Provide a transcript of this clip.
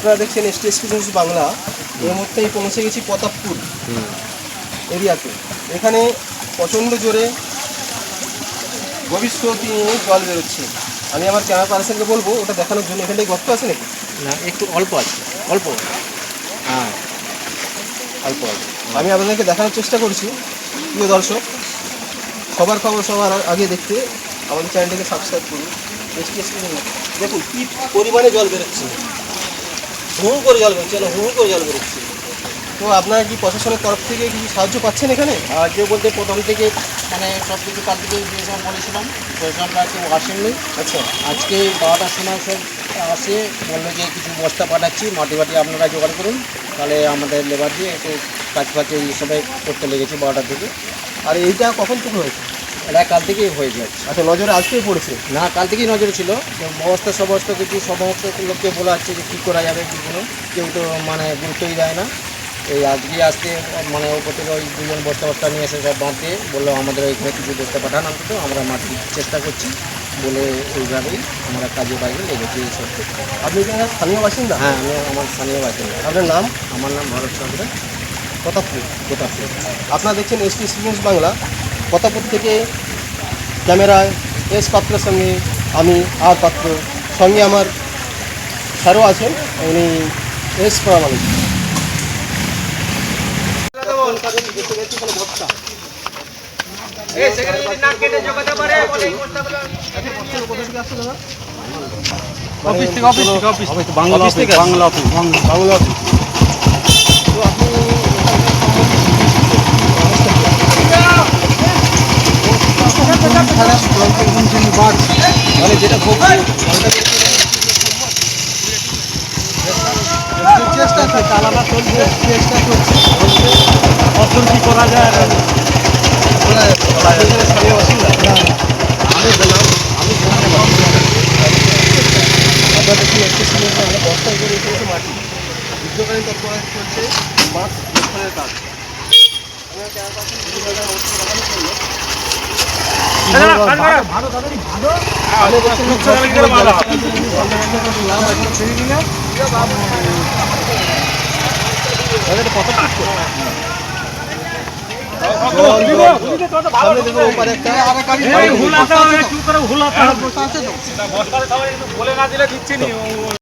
আপনারা দেখছেন ST experience Bangla এই মুহূর্তে পৌঁছে গেছি প্রতাপপুর এরিয়াতে। এখানে প্রচণ্ড জোরে ভবিষ্যৎ নিয়ে জল বেরোচ্ছে। আমি আমার ক্যামেরা পার্সনকে বলব ওটা দেখানোর জন্য এখানটায় গর্ত আছে নাকি? না একটু অল্প আছে অল্প। হ্যাঁ অল্প অল্প। আমি আপনাদেরকে দেখানোর চেষ্টা করছি প্রিয় দর্শক। সবার খবর সবার আগে দেখতে আমাদের চ্যানেলটাকে সাবস্ক্রাইব করুন। দেখুন কী পরিমাণে জল বেরোচ্ছে। হুহু করে জল বেরোচ্ছে না হুহু করে জল বেরোচ্ছে। তো আপনারা কি প্রশাসনের তরফ থেকে কি সাহায্য পাচ্ছেন এখানে? সাহায্য বলতে প্রথম থেকে মানে সব কিছু কাল থেকে যেসব বলেছিলাম। প্রশাসনরা কেউ আসেননি। আচ্ছা। আজকে বারোটার সময় সব আসে বলল যে কিছু বস্তা পাঠাচ্ছি মাটি বাটি আপনারা জোগাড় করুন। তাহলে আমাদের লেবার দিয়ে একটু কাজ ফাজ এই সবাই করতে লেগেছে বারোটার থেকে আর এইটা কখন থেকে হয়েছে? এটা কাল থেকেই হয়ে যাচ্ছে আচ্ছা নজরে আজকেই পড়েছে? না কাল থেকেই নজরে ছিল। তো ব্যবস্থা সমস্ত কিছু সমস্ত লোককে বলা হচ্ছে যে কী করা যাবে কী কোনো। কেউ তো মানে গুরুত্বই দেয় না। এই আজকে আসতে মানে ওপর থেকে ওই দুজন বস্তা বস্তা নিয়ে এসে সব বাঁধতে বলল আমাদের ওইখানে কিছু বস্তা পাঠান অন্তত আমরা মাটির চেষ্টা করছি। বলে এইভাবেই আমরা কাজে বাইরে লেগেছি এইসব করতে। আপনি এখানে স্থানীয় বাসিন্দা? হ্যাঁ আমি আমার স্থানীয় বাসিন্দা। আপনার নাম? আমার নাম ভরত চন্দ্র। প্রতাপপুর। কোথাপুর আপনারা দেখছেন এসটি এক্সপিরিয়েন্স বাংলা। প্রতাপপুর থেকে ক্যামেরায় এস পাত্রের সঙ্গে আমি আর পাত্র সঙ্গে আমার স্যারও আছেন উনি S office Bangla office Bangla office Bangla Bangla office. তো আপনি মানে যেটা খুব চেষ্টা করছে চলছে চেষ্টা করছে। কখন কি করা যায় বস্তায় করে রেখে মাটি যুদ্ধকালীন তৎপরতা চলছে মাছ রক্ষণের কাজ আমি বলছি সামনে দেখো ওপারে একটা করে হুলাতে বলে না দিলে দিচ্ছি নি।